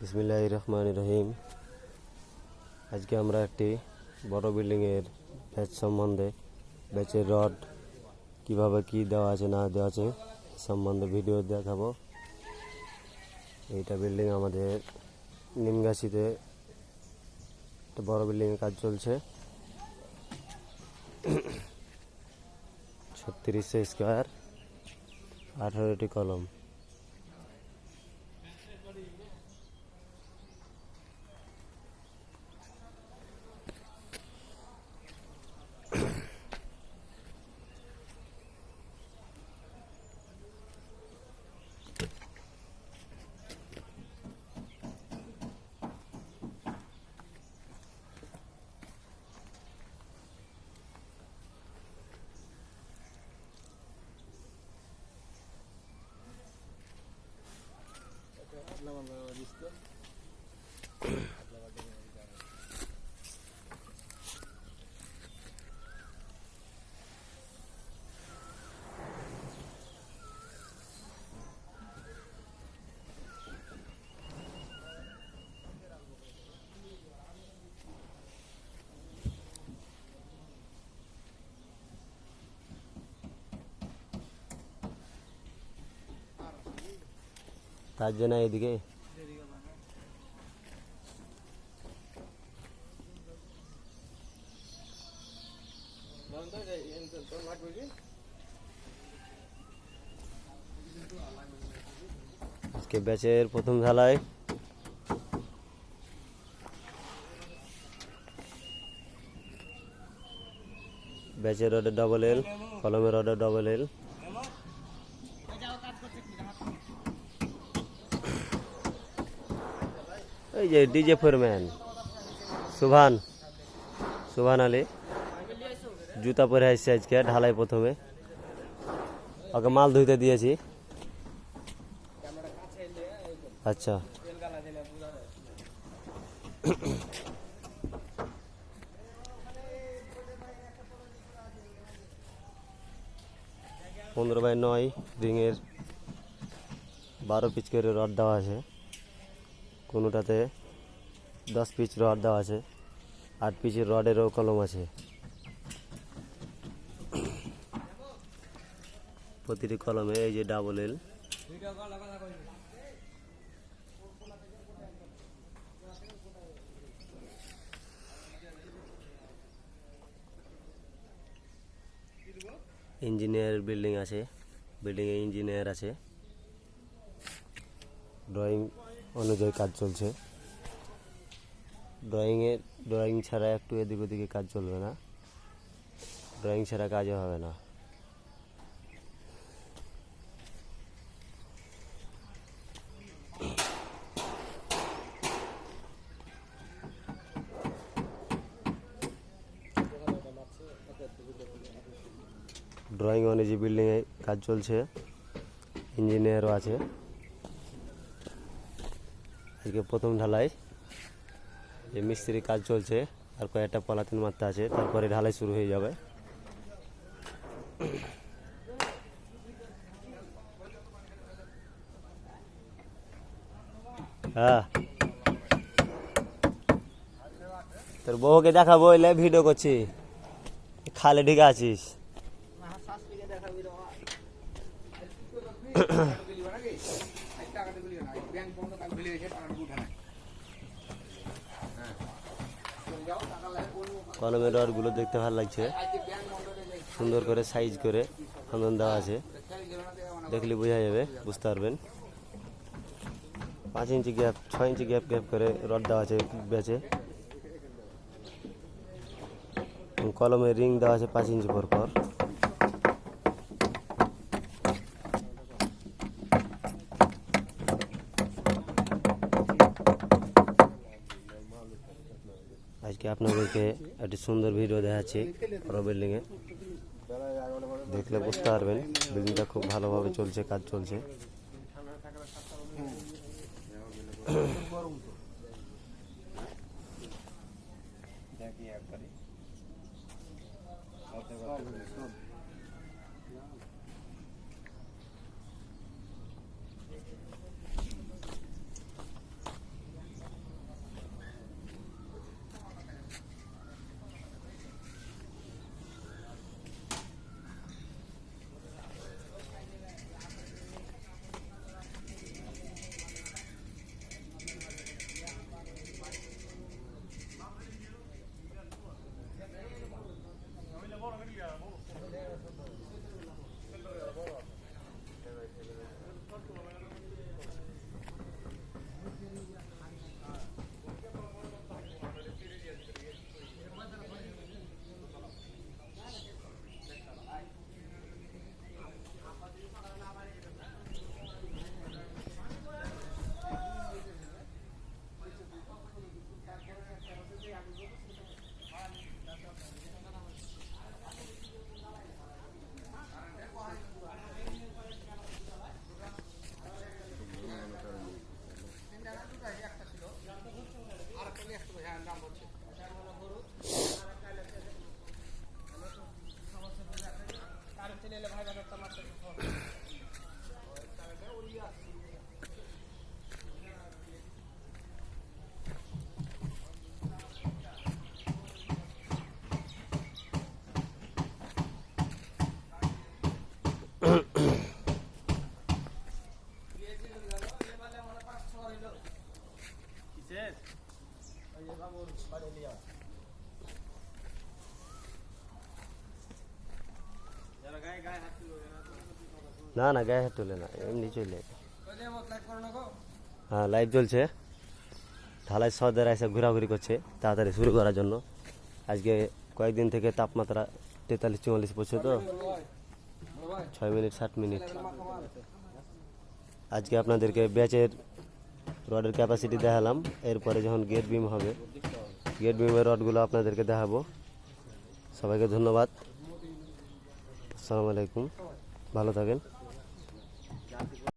বিসমিল্লাহ রহমান রহিম আজকে আমরা একটি বড় বিল্ডিংয়ের ব্যাচ সম্বন্ধে, ব্যাচের রড কীভাবে কি দেওয়া আছে, না দেওয়া আছে সম্বন্ধে ভিডিও দেখাবো। এইটা বিল্ডিং আমাদের নিমগাছিতে একটা বড় বিল্ডিংয়ের কাজ চলছে। ছত্রিশশো স্কোয়ার, আঠারোটি কলম। তার জন্য এদিকে। আজকে ব্যাচের প্রথম ঢালাই ব্যাচের অর্ডার ডবল এল কলমের অর্ডার ডবল এল এই যে ডিজে ফোরম্যান সুভান সুভান আলী, জুতা পরে আসছে আজকে, ঢালাই প্রথমে। ওকে মাল ধুইতে দিয়েছি। আচ্ছা। পনেরো বাই নয়, রিংয়ের বারো পিচ করে রড দেওয়া আছে। কোনোটাতে দশ পিচ রড দেওয়া আছে, আট পিচের রডেরও কলম আছে। প্রতিটি কলমে এই যে ডাবল এল ইঞ্জিনিয়ার বিল্ডিং আছে, বিল্ডিংয়ে ইঞ্জিনিয়ার আছে। ড্রয়িং অনুযায়ী কাজ চলছে। ড্রয়িংয়ে ড্রয়িং ছাড়া একটু এদিক ওদিকে কাজ চলবে না। ড্রয়িং ছাড়া কাজও হবে না। ড্রয়িং অনুযায়ী বিল্ডিংয়ে কাজ চলছে ইঞ্জিনিয়ারও আছে। আজকে প্রথম ঢালাই। যে মিস্ত্রি কাজ চলছে আর কয়েকটা পলাতিন মারতে আছে তারপরে ঢালাই শুরু হয়ে যাবে। হ্যাঁ। তোর বউকে দেখাবো এলে ভিডিও করছি। খালে ঢিকে আছিস। কলমের রডগুলো দেখতে ভালো লাগছে। সুন্দর করে সাইজ করে খন্দন দেওয়া আছে। দেখলে বোঝা যাবে, বুঝতে পারবেন। পাঁচ ইঞ্চি গ্যাপ ছয় ইঞ্চি গ্যাপ গ্যাপ করে রড দেওয়া আছে, বেচে। কলমের রিং দেওয়া আছে পাঁচ ইঞ্চি পর পর। আজকে আপনাদেরকে একটি সুন্দর ভিডিও দেখাচ্ছি বড় বিল্ডিংয়ে দেখলে বুঝতে পারবেন বিল্ডিংটা খুব ভালোভাবে চলছে কাজ চলছে না না, গায়ে হাত তুলে না, এমনি চলে হ্যাঁ লাইভ চলছে। ঢালাই সদের এসে ঘোরাঘুরি করছে, তাড়াতাড়ি শুরু করার জন্য। আজকে কয়েকদিন থেকে তাপমাত্রা তেতাল্লিশ, চুয়াল্লিশ পড়ছে তো ছয় মিনিট, সাত মিনিট। আজকে আপনাদেরকে ব্যাচের রডের ক্যাপাসিটি দেখালাম। এরপরে যখন গেট বিম হবে গেট বিমের রডগুলো আপনাদেরকে দেখাবো। সবাইকে ধন্যবাদ। আসসালামু আলাইকুম। ভালো থাকেন।